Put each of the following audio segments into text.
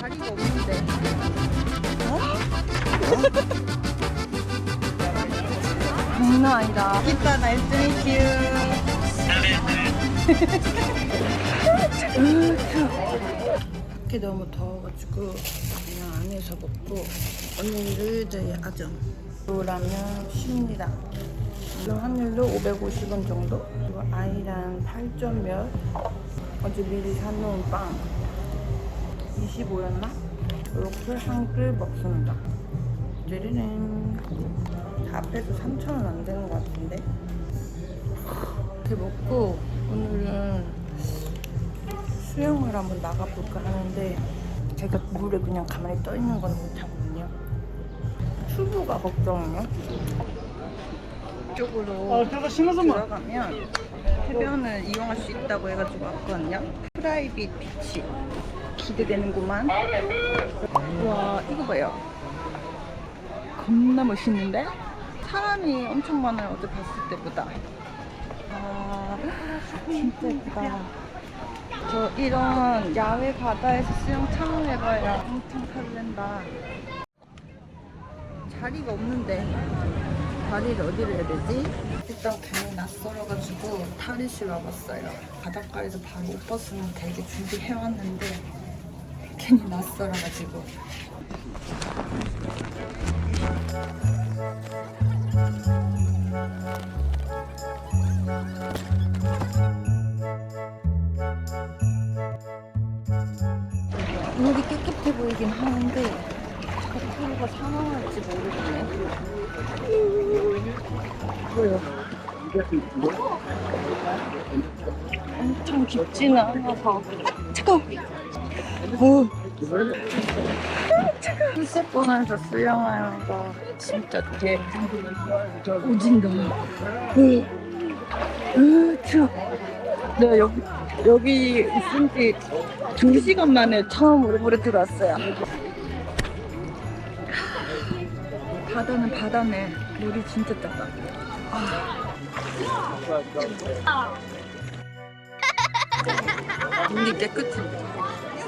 자리가 없는데. 장난 아니다. 기타 미큐. 밖에 너무 더워가지고 그냥 안에서 먹고 오늘은 저희 아점 라면 쉽니다. 지금 환율로 550원 정도. 그리고 아이랑 8점 몇. 어제 미리 사놓은 빵 25였나? 이렇게 한 그릇 먹습니다. 내리는 다 합해서 3,000원 안 되는 것 같은데. 이렇게 먹고 오늘은 수영을 한번 나가볼까 하는데 제가 물에 그냥 가만히 떠 있는 건 못하거든요. 추부가 걱정이요. 이쪽으로 들어가면 해변을 이용할 수 있다고 해가지고 왔거든요. 프라이빗 비치 기대되는구만. 와 이거 봐요. 겁나 멋있는데? 사람이 엄청 많아요 어제 봤을 때보다. 아 진짜 예쁘다. 저 이런 야외 바다에서 수영 처음 해봐요. 엄청 설렌다. 자리가 없는데 자리를 어디로 해야 되지? 일단 괜히 낯설어가지고 탈의실 와봤어요. 바닷가에서 바로 옷 벗으면 되게 준비해왔는데 괜히 낯설어가지고 물이 깨끗해 보이긴 하는데 거꾸로가 사망할지 모르겠네. 뭐요? 엄청 깊지는 않아서 차가워. 오. 차가워. 풀세권에서 수영하는 거 진짜 개 오진다. 으, 으, 추워. 내가 여기 여기 있은 지 2시간 만에 처음으로 물에 들어왔어요. 바다는 바다네. 물이 진짜 작다. 아. 물이 깨끗해.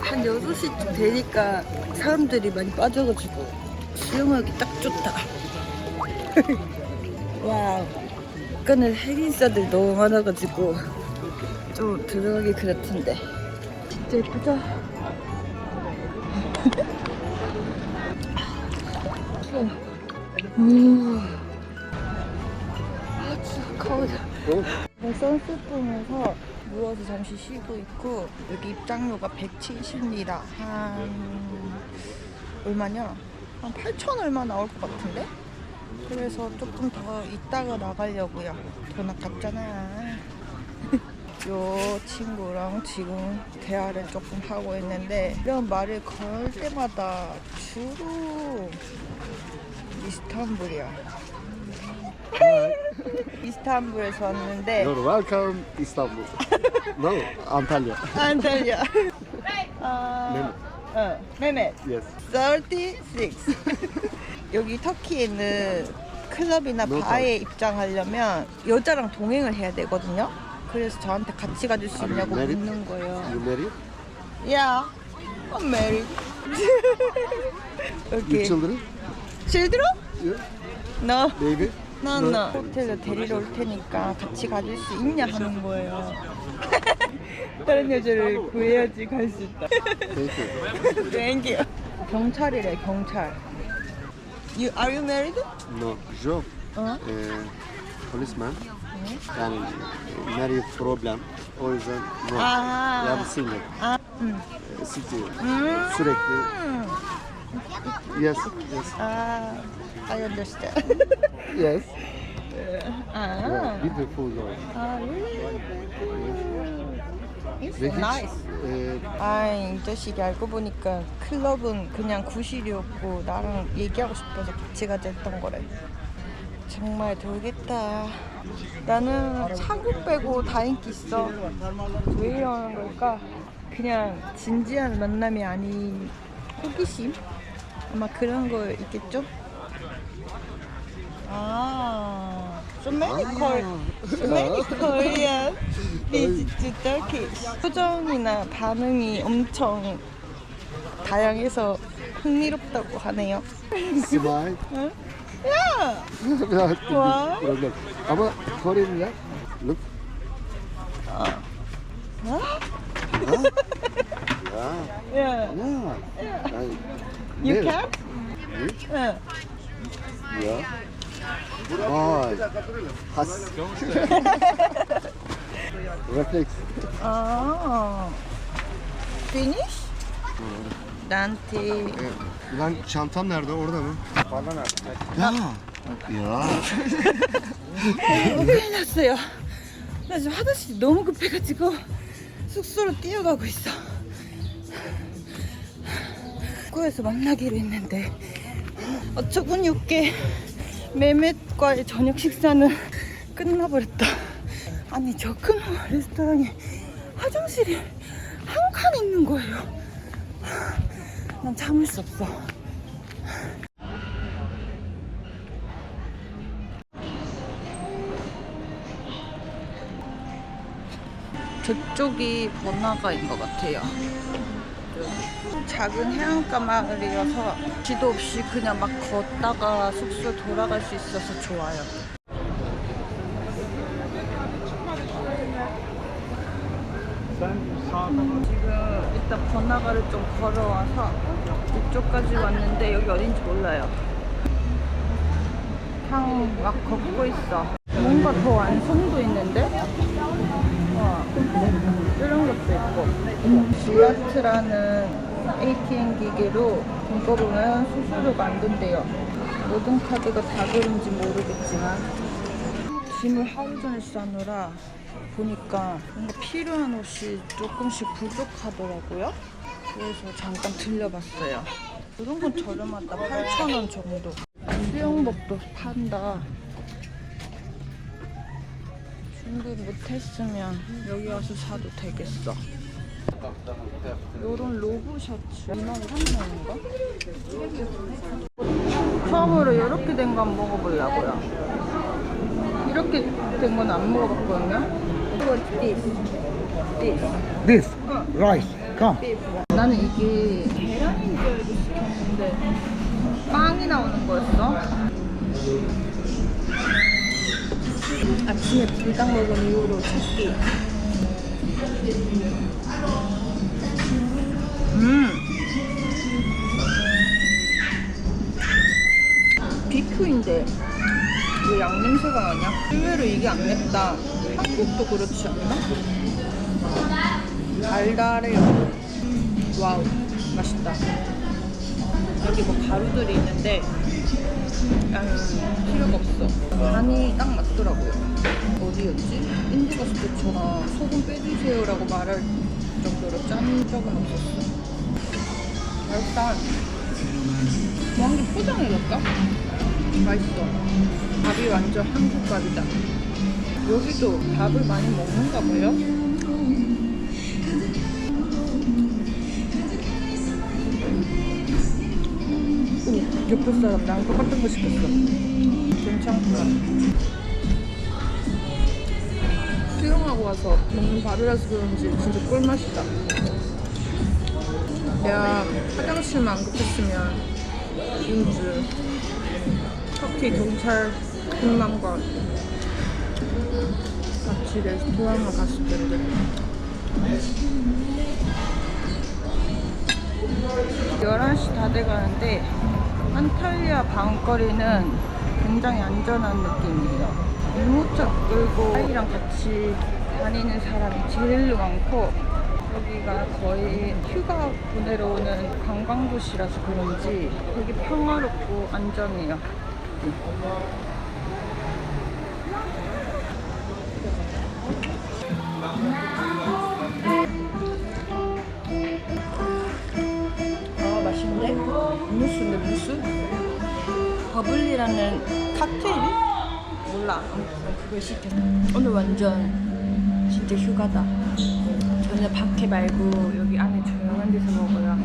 한 6시쯤 되니까 사람들이 많이 빠져가지고 수영하기 딱 좋다. 와우. 아까는 핵인싸들 너무 많아가지고 좀 들어가기 그렇던데. 진짜 예쁘다. 추워. 우. 아, 진짜 커져. 네, 선수봉에서 누워서 잠시 쉬고 있고 여기 입장료가 170리라 한 얼마냐? 한 8천 얼마 나올 것 같은데? 그래서 조금 더 이따가 나가려고요. 돈 아깝잖아. 요 친구랑 지금 대화를 조금 하고 있는데 이런 말을 걸 때마다 주로 이스탄불이야. 이스탄불에서 왔는데 You're welcome, Istanbul. no, Antalya. 안달려. 아, 어, 메멧. Yes. 36. 여기 터키에는 클럽이나 바에 입장하려면 여자랑 동행을 해야 되거든요. 그래서 저한테 같이 가줄 수 Are you 있냐고 married? 묻는 거예요. You married? Yeah, I'm married. You okay. children? Children? Yeah. No. Baby? No. 호텔로 데리러 올 테니까 같이 가줄 수 있냐 하는 거예요. 다른 여자를 구해야지 갈 수 있다. You. 경찰이래 경찰. You are you married? No. Job. 어? Uh, policeman. Yani married problem. O yüzden no. 아. Yani single. 아, 음. Uh, City. 음. Yes. Yes. 아, I understand. Yes. 아, Yeah, beautiful girl. 아, really? It's Ve hiç nice. e, 아이 이 자식이 알고 보니까 클럽은 그냥 구실이었고 나랑 얘기하고 싶어서 같이 가자 했던 거래 정말 돌겠다 나는 차고 빼고 다 인기 있어 왜 이러는 걸까 그냥 진지한 만남이 아닌 호기심 아마 그런 거 있겠죠 아 so many Korean so many Korean visit to Turkish 표정이나 반응이 엄청 다양해서 흥미롭다고 하네요 smile. 응? 야! Problem. Ama Koreliler look. 어. 어? Ya. 야. Ya. Yani, You ne? can? 응. Ya. Vay. Has. Refleks. 아. Finish? Dante. Evet. Ulan çantam nerede? Orada mı? Bana Ya. Ya. 큰일 났어요. 나 지금 화장실이 너무 급해가지고 숙소로 뛰어가고 있어. 숙소에서 만나기로 했는데 어처구니 없게 메멧과의 저녁 식사는 끝나버렸다. 아니 저 큰 레스토랑에 화장실이 한 칸 있는 거예요. 난 참을 수 없어. 저쪽이 번화가인 것 같아요. 작은 해안가 마을이어서 지도 없이 그냥 막 걷다가 숙소 돌아갈 수 있어서 좋아요. 지금 일단 번화가를 좀 걸어와서 이쪽까지 왔는데 여기 어딘지 몰라요. 그냥 막 걷고 있어. 뭔가 더 완성도 있는데? 와, 것도 있고. 지아트라는 ATM 기계로 돈거보면 수수료 만든대요. 모든 카드가 다 그런지 모르겠지만 짐을 하루 종일 싸느라 보니까 뭔가 필요한 옷이 조금씩 부족하더라고요. 그래서 잠깐 들려봤어요. 이런 건 저렴하다. 8,000원 정도. 수영복도 판다. 준비 못했으면 여기 와서 사도 되겠어. 요런 로브 셔츠 2만 3천원인가? 처음으로 이렇게 된 거 한번 먹어보려고요. 이렇게 된 건 안 먹어봤거든요. this. this. This. Rice. Come. 나는 이게 계란인 줄 알고 시켰는데 빵이 나오는 거였어. 아침에 불닭 먹은 이후로 찾기. 음. 비프인데 왜 양냄새가 나냐? 의외로 이게 안 맵다. 한국도 그렇지 않나? 달달해요. 와우, 맛있다. 여기 뭐 가루들이 있는데 음, 필요가 없어. 간이 딱 맞더라고요. 어디였지? 인디고스 때처럼 소금 빼주세요 라고 말할 정도로 짠 적은 없었어. 일단 뭐한개 포장해볼까? 맛있어. 밥이 완전 한국 밥이다. 여기도 밥을 많이 먹는가 봐요. 오, 옆에 사람 나랑 똑같은 거 시켰어. 괜찮구나. 수영하고 와서 먹는 밥이라서 그런지 진짜 꿀맛이다. 내가 화장실만 안 급했으면 윤주 터키 경찰 군만과 같이 레스토랑을 갔을 텐데. 11시 다 돼가는데 안탈리아 방거리는 굉장히 안전한 느낌이에요. 유모차 끌고 아이랑 같이 다니는 사람이 제일 많고 여기가 거의 휴가 보내러 오는 관광도시라서 그런지 되게 평화롭고 안전해요. 무스인데 무스? 버블리라는 칵테일? 몰라. 그걸 시켰어. 오늘 완전 진짜 휴가다. 저는 밖에 말고 여기 안에 조용한 데서 먹어요.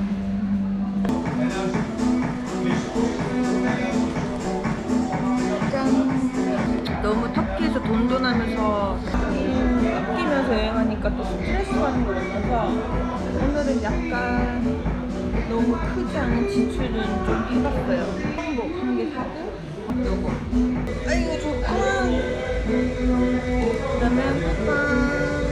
짠. 너무 터키에서 돈돈하면서 아끼면서 여행하니까 또 스트레스 받는 것 같아서 오늘은 약간 너무 크지 않은 지출은 좀 해봤어요. 한복 한개 사고 요거. 아 이거 좋구나. 그다음에 짠.